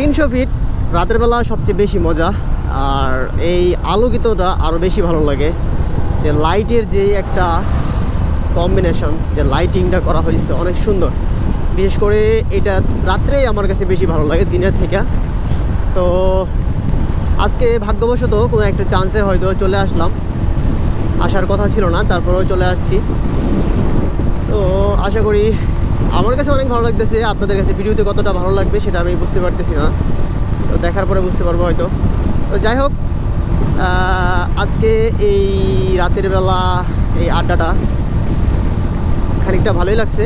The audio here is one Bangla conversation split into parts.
তিনশো ফিট রাতের বেলা সবচেয়ে বেশি মজা। আর এই আলোকিতটা আরও বেশি ভালো লাগে। যে লাইটের যে একটা কম্বিনেশন যে লাইটিংটা করা হয়েছে অনেক সুন্দর। বিশেষ করে এটা রাত্রেই আমার কাছে বেশি ভালো লাগে, দিনের থেকে। তো আজকে ভাগ্যবশত কোনো একটা চান্সে হয়তো চলে আসলাম। আসার কথা ছিল না, তারপরেও চলে আসছি। তো আশা করি আমার কাছে অনেক ভালো লাগতেছে, আপনাদের কাছে ভিডিওতে কতটা ভালো লাগবে সেটা আমি বুঝতে পারতেছি না। তো দেখার পরে বুঝতে পারব হয়তো। তো যাই হোক আজকে এই রাতের বেলা এই আড্ডাটা খানিকটা ভালোই লাগছে।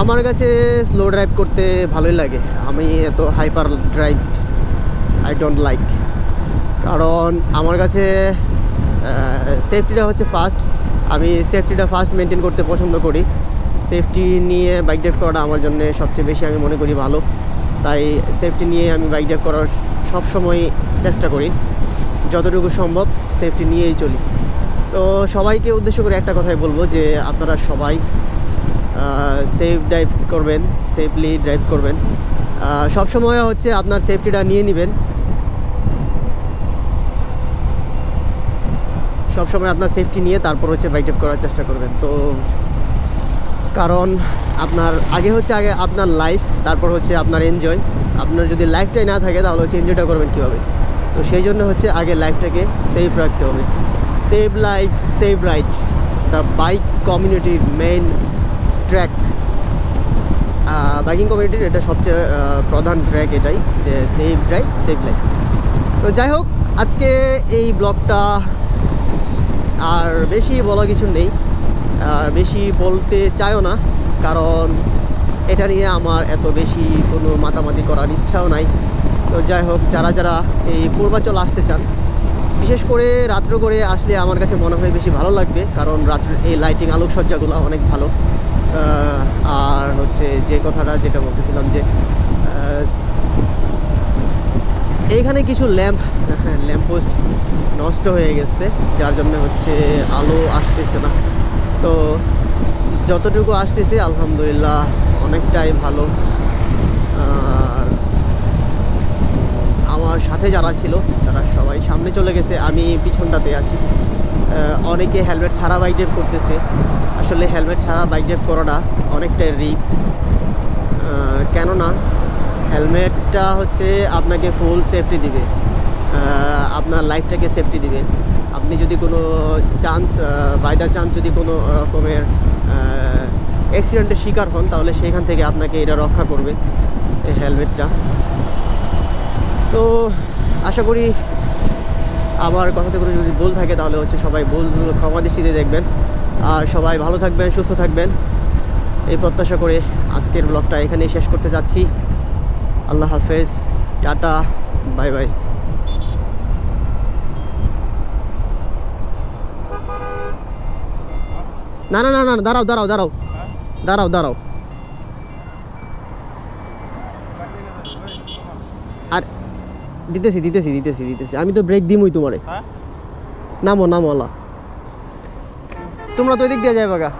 আমার কাছে স্লো ড্রাইভ করতে ভালোই লাগে। আমি এত hyper drive I don't like কারণ আমার কাছে সেফটিটা হচ্ছে ফার্স্ট আমি সেফটিটা ফার্স্ট মেনটেন করতে পছন্দ করি। সেফটি নিয়ে বাইক ড্রাইভ করাটা আমার জন্য সবচেয়ে বেশি আমি মনে করি ভালো। তাই সেফটি নিয়ে আমি বাইক ড্রাইভ করার সবসময় চেষ্টা করি। যতটুকু সম্ভব সেফটি নিয়েই চলি। তো সবাইকে উদ্দেশ্য করে একটা কথাই বলব যে, আপনারা সবাই সেফ ড্রাইভ করবেন সেফলি ড্রাইভ করবেন। সব সময় হচ্ছে আপনার সেফটিটা নিয়ে নেবেন। সবসময় আপনার সেফটি নিয়ে তারপর হচ্ছে বাইক ড্রাইভ করার চেষ্টা করবেন। তো কারণ আপনার, আগে হচ্ছে আগে আপনার লাইফ তারপর হচ্ছে আপনার এনজয় আপনার যদি লাইফটাই না থাকে, তাহলে হচ্ছে এনজয়টা করবেন কীভাবে? তো সেই জন্য হচ্ছে আগে লাইফটাকে সেফ রাখতে হবে। Save life save ride the bike কমিউনিটির মেইন ট্র্যাক বাইকিং কমিউনিটির এটা সবচেয়ে প্রধান ট্র্যাক এটাই, যে সেভ রাইট সেভ লাইফ তো যাই হোক, আজকে এই ব্লগটা আর বেশি বলা কিছু নেই। আর বেশি বলতে চাইও না, কারণ এটা নিয়ে আমার এত বেশি কোনো মাতামাতি করার ইচ্ছাও নাই। তো যাই হোক, যারা যারা এই পূর্বাচল আসতে চান, বিশেষ করে রাত্র করে আসলে আমার কাছে মনে হয় বেশি ভালো লাগবে, কারণ রাত্রে এই লাইটিং আলোকসজ্জাগুলো অনেক ভালো। আর হচ্ছে যে কথাটা যেটা বলতেছিলাম যে আহ, এইখানে কিছু ল্যাম্প ল্যাম্প পোস্ট নষ্ট হয়ে গেছে যার জন্য হচ্ছে আলো আসতেছে না। তো যতটুকু আসতেছে আলহামদুলিল্লাহ অনেকটাই ভালো। আর আমার সাথে যারা ছিল তারা সবাই সামনে চলে গেছে আমি পিছনটাতে আছি। অনেকে হেলমেট ছাড়া বাইক ড্রাইভ করতেছে। আসলে হেলমেট ছাড়া বাইক ড্রাইভ করাটা অনেকটাই রিস্ক কেননা হেলমেটটা হচ্ছে আপনাকে ফুল সেফটি দিবে। আপনার লাইফটাকে সেফটি দিবে। আপনি যদি কোনো চান্স বাই দ্য চান্স যদি কোনো রকমের অ্যাক্সিডেন্টের শিকার হন, তাহলে সেইখান থেকে আপনাকে এটা রক্ষা করবে, এই হেলমেটটা। তো আশা করি আমার কথাতে করে যদি ভুল থাকে, তাহলে হচ্ছে সবাই ভুল ক্ষমা দৃষ্টিতে দেখবেন। আর সবাই ভালো থাকবেন, সুস্থ থাকবেন। এই প্রত্যাশা করে আজকের ব্লগটা এখানেই শেষ করতে যাচ্ছি। আল্লাহ হাফেজ টাটা বাই বাই। না না না না দাঁড়াও দাঁড়াও দাঁড়াও। দাঁড়াও দাঁড়াও। আর দিতেছি দিতেছি দিতেছি দিতেছি। আমি তো ব্রেক দিমই তোমারে। হ্যাঁ? নামো নামো আল্লাহ। তোমরা তো এদিক দিয়ে যাবে গা।